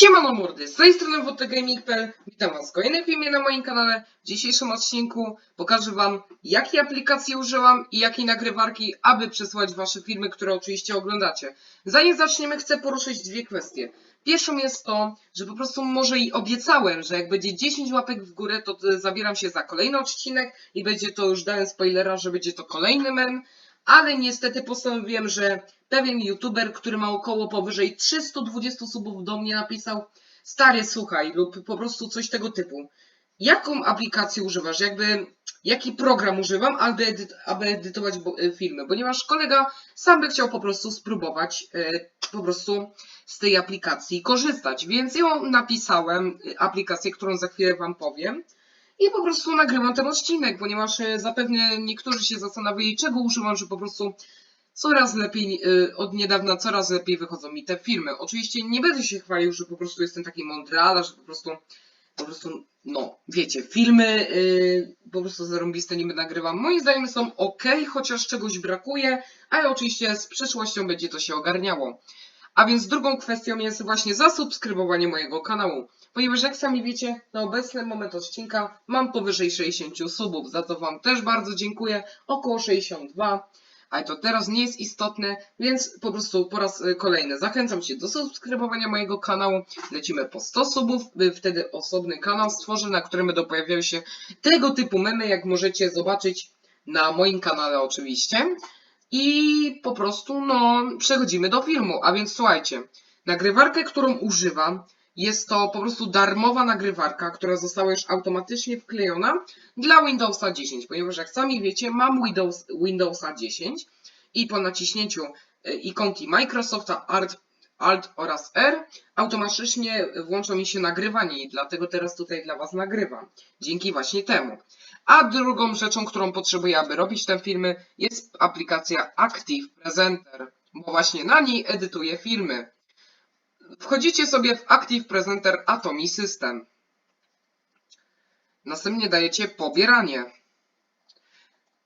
Siemano mordy, z tej strony WTGaming.pl Witam was w kolejnym filmie na moim kanale. W dzisiejszym odcinku pokażę wam jakiej aplikacji użyłam i jakiej nagrywarki, aby przesłać wasze filmy, które oczywiście oglądacie. Zanim zaczniemy chcę poruszyć dwie kwestie. Pierwszą jest to, że po prostu może i obiecałem, że jak będzie 10 łapek w górę, to e, zabieram się za kolejny odcinek i będzie to już dałem spoilera, że będzie to kolejny mem. Ale niestety postanowiłem, że pewien youtuber, który ma około powyżej 320 subów do mnie napisał stary słuchaj lub po prostu coś tego typu. Jaką aplikację używasz? Jakby jaki program używam, aby, edyt, aby edytować y, filmy? Ponieważ kolega sam by chciał po prostu spróbować y, po prostu z tej aplikacji korzystać. Więc ja napisałem y, aplikację, którą za chwilę wam powiem. I po prostu nagrywam ten odcinek, ponieważ zapewne niektórzy się zastanawiali, czego używam, że po prostu coraz lepiej, y, od niedawna coraz lepiej wychodzą mi te filmy. Oczywiście nie będę się chwalił, że po prostu jestem taki mądry, ale że po prostu, po prostu, no, wiecie, filmy y, po prostu zarąbiste niby nagrywam. Moim zdaniem są ok, chociaż czegoś brakuje, ale oczywiście z przyszłością będzie to się ogarniało. A więc drugą kwestią jest właśnie zasubskrybowanie mojego kanału. Ponieważ jak sami wiecie, na obecny moment odcinka mam powyżej 60 subów, za co Wam też bardzo dziękuję, około 62 ale to teraz nie jest istotne, więc po prostu po raz y, kolejny zachęcam Cię do subskrybowania mojego kanału. Lecimy po 100 subów, wtedy osobny kanał stworzę, na którym będą pojawiały się tego typu memy, jak możecie zobaczyć na moim kanale oczywiście. I po prostu, no, przechodzimy do filmu. A więc słuchajcie, nagrywarkę, którą używam, jest to po prostu darmowa nagrywarka, która została już automatycznie wklejona dla Windowsa 10, ponieważ jak sami wiecie, mam Windows, Windowsa 10 i po naciśnięciu e, ikonki Microsofta Alt, Alt oraz R automatycznie włącza mi się nagrywanie i dlatego teraz tutaj dla Was nagrywam. Dzięki właśnie temu. A drugą rzeczą, którą potrzebuję, aby robić te filmy, jest aplikacja Active Presenter, bo właśnie na niej edytuję filmy. Wchodzicie sobie w Active Presenter Atomi System. Następnie dajecie pobieranie.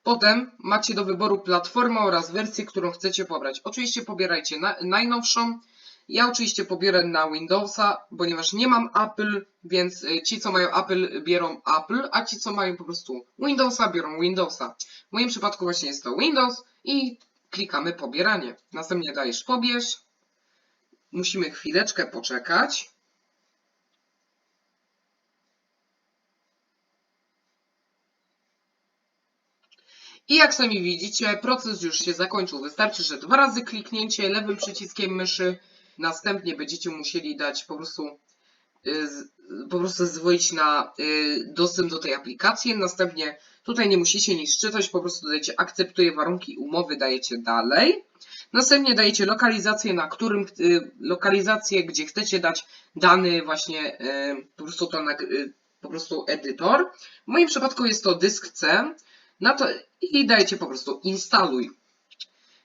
Potem macie do wyboru platformę oraz wersję, którą chcecie pobrać. Oczywiście pobierajcie na, najnowszą. Ja oczywiście pobierę na Windowsa, ponieważ nie mam Apple, więc y, ci co mają Apple biorą Apple, a ci co mają po prostu Windowsa biorą Windowsa. W moim przypadku właśnie jest to Windows i klikamy pobieranie. Następnie dajesz pobierz. Musimy chwileczkę poczekać. I jak sami widzicie, proces już się zakończył. Wystarczy, że dwa razy kliknięcie lewym przyciskiem myszy, następnie będziecie musieli dać po prostu y, po prostu zezwolić na y, dostęp do tej aplikacji. Następnie tutaj nie musicie nic czytać, po prostu dajecie akceptuję warunki umowy, dajecie dalej. Następnie dajecie lokalizację, na którym y, lokalizację, gdzie chcecie dać dany właśnie po prostu to y, po prostu edytor. W moim przypadku jest to dysk C. Na to i dajecie po prostu instaluj.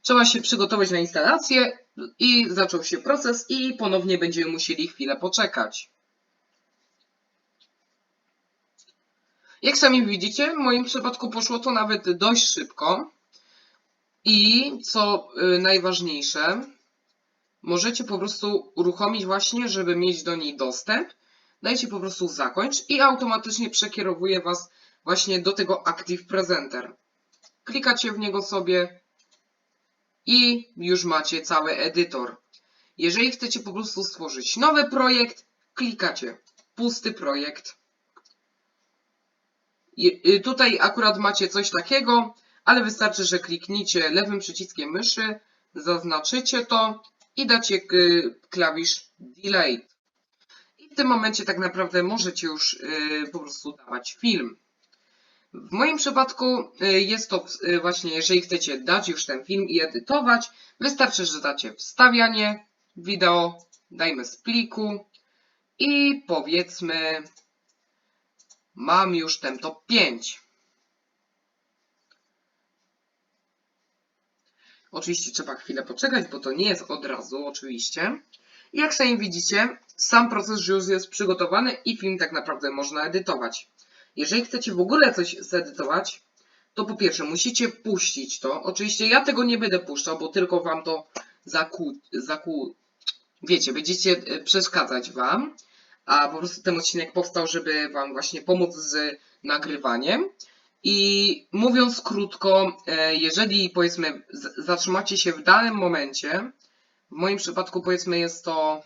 Trzeba się przygotować na instalację i zaczął się proces i ponownie będziemy musieli chwilę poczekać. Jak sami widzicie, w moim przypadku poszło to nawet dość szybko. I co y, najważniejsze, możecie po prostu uruchomić właśnie, żeby mieć do niej dostęp. Dajcie po prostu zakończ i automatycznie przekierowuje Was właśnie do tego Active Presenter. Klikacie w niego sobie i już macie cały edytor. Jeżeli chcecie po prostu stworzyć nowy projekt, klikacie pusty projekt. Je- y, Tutaj akurat macie coś takiego, ale wystarczy, że klikniecie lewym przyciskiem myszy, zaznaczycie to i dacie k- klawisz Delete. I w tym momencie tak naprawdę możecie już y, po prostu dawać film. W moim przypadku y, jest to y, właśnie, jeżeli chcecie dać już ten film i edytować, wystarczy, że dacie wstawianie wideo, dajmy z pliku i powiedzmy mam już ten top 5. Oczywiście trzeba chwilę poczekać, bo to nie jest od razu, oczywiście. Jak sami widzicie, sam proces już jest przygotowany i film tak naprawdę można edytować. Jeżeli chcecie w ogóle coś zedytować, to po pierwsze musicie puścić to. Oczywiście ja tego nie będę puszczał, bo tylko wam to zaku, zaku, wiecie, będziecie e, przeszkadzać wam, a po prostu ten odcinek powstał, żeby wam właśnie pomóc z nagrywaniem. I mówiąc krótko, e, jeżeli powiedzmy zatrzymacie się w danym momencie, w moim przypadku powiedzmy jest to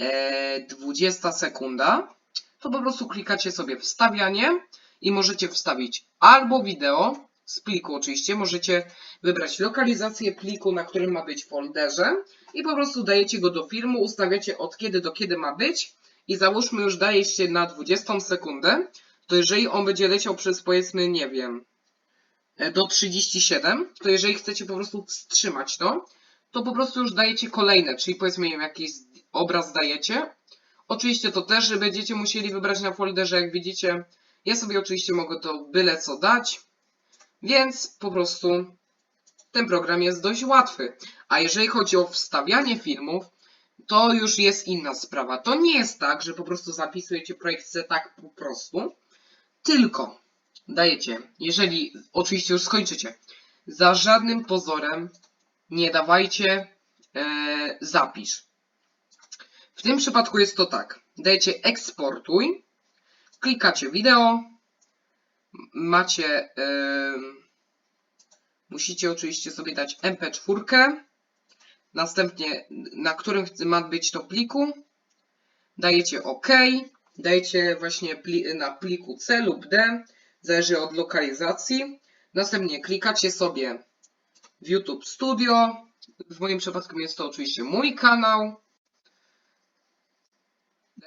e, 20 sekunda, to po prostu klikacie sobie wstawianie i możecie wstawić albo wideo z pliku oczywiście, możecie wybrać lokalizację pliku, na którym ma być folderze i po prostu dajecie go do filmu, ustawiacie od kiedy do kiedy ma być i załóżmy już dajecie na 20 sekundę, to jeżeli on będzie leciał przez powiedzmy, nie wiem, e, do 37, to jeżeli chcecie po prostu wstrzymać to, to po prostu już dajecie kolejne, czyli powiedzmy nie wiem, jakiś obraz dajecie. Oczywiście to też będziecie musieli wybrać na folderze, jak widzicie. Ja sobie oczywiście mogę to byle co dać, więc po prostu ten program jest dość łatwy. A jeżeli chodzi o wstawianie filmów, to już jest inna sprawa. To nie jest tak, że po prostu zapisujecie projekt C tak po prostu, tylko dajecie, jeżeli oczywiście już skończycie, za żadnym pozorem nie dawajcie e, zapisz. W tym przypadku jest to tak. Dajecie eksportuj, klikacie wideo, macie, em, musicie oczywiście sobie dać MP4, następnie na którym ma być to pliku, dajecie OK, dajecie właśnie pli, na pliku C lub D, zależy od lokalizacji, następnie klikacie sobie w YouTube Studio, w moim przypadku jest to oczywiście mój kanał,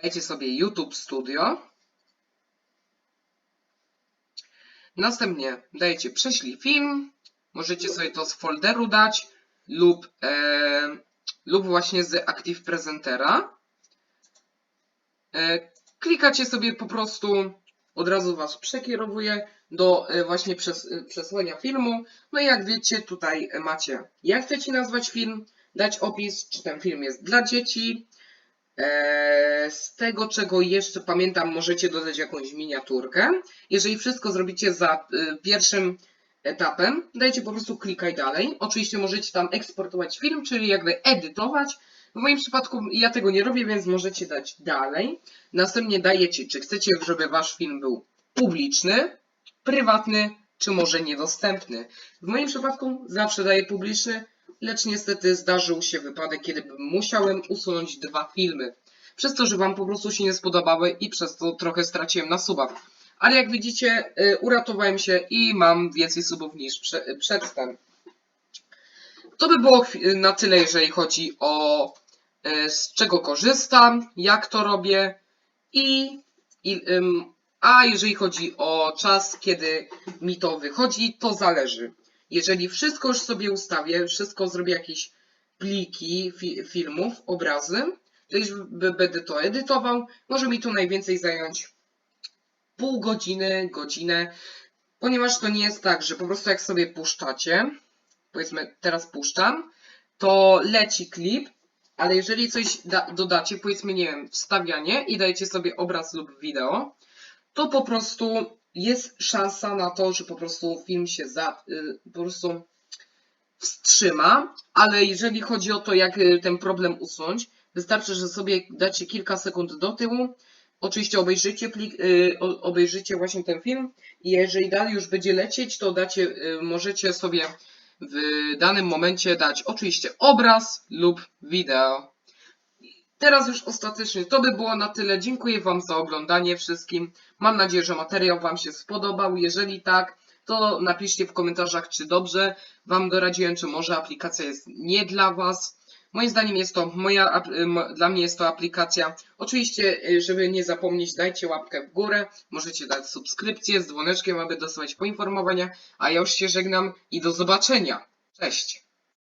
dajecie sobie YouTube Studio, Następnie dajecie prześlij film, możecie sobie to z folderu dać lub, e, lub właśnie z Active Presentera. E, klikacie sobie po prostu, od razu Was przekierowuje do e, właśnie przes, e, przesłania filmu. No i jak wiecie, tutaj macie jak chcecie nazwać film, dać opis, czy ten film jest dla dzieci. E, z tego, czego jeszcze pamiętam, możecie dodać jakąś miniaturkę. Jeżeli wszystko zrobicie za y, pierwszym etapem, dajcie po prostu klikaj dalej. Oczywiście możecie tam eksportować film, czyli jakby edytować. W moim przypadku ja tego nie robię, więc możecie dać dalej. Następnie dajecie, czy chcecie, żeby wasz film był publiczny, prywatny, czy może niedostępny. W moim przypadku zawsze daję publiczny, lecz niestety zdarzył się wypadek, kiedy musiałem usunąć dwa filmy. Przez to, że wam po prostu się nie spodobały i przez to trochę straciłem na subach. Ale jak widzicie, y, uratowałem się i mam więcej subów niż prze, przedtem. To by było na tyle, jeżeli chodzi o y, z czego korzystam, jak to robię i, i a jeżeli chodzi o czas, kiedy mi to wychodzi, to zależy. Jeżeli wszystko już sobie ustawię, wszystko zrobię jakieś pliki fi, filmów, obrazy, to już będę to edytował, może mi to najwięcej zająć pół godziny, godzinę, ponieważ to nie jest tak, że po prostu jak sobie puszczacie, powiedzmy teraz puszczam, to leci klip, ale jeżeli coś da, dodacie, powiedzmy, nie wiem, wstawianie i dajecie sobie obraz lub wideo, to po prostu jest szansa na to, że po prostu film się za, y, po prostu wstrzyma, ale jeżeli chodzi o to, jak y, ten problem usunąć, wystarczy, że sobie dacie kilka sekund do tyłu, oczywiście obejrzycie, plik, y, obejrzycie właśnie ten film i jeżeli dalej już będzie lecieć, to dacie, możecie sobie w danym momencie dać oczywiście obraz lub wideo. Teraz już ostatecznie to by było na tyle. Dziękuję Wam za oglądanie wszystkim. Mam nadzieję, że materiał Wam się spodobał. Jeżeli tak, to napiszcie w komentarzach, czy dobrze Wam doradziłem, czy może aplikacja jest nie dla Was. Moim zdaniem jest to moja, dla mnie jest to aplikacja. Oczywiście, y, żeby nie zapomnieć, dajcie łapkę w górę. Możecie dać subskrypcję z dzwoneczkiem, aby dostawać poinformowania. A ja już się żegnam i do zobaczenia. Cześć!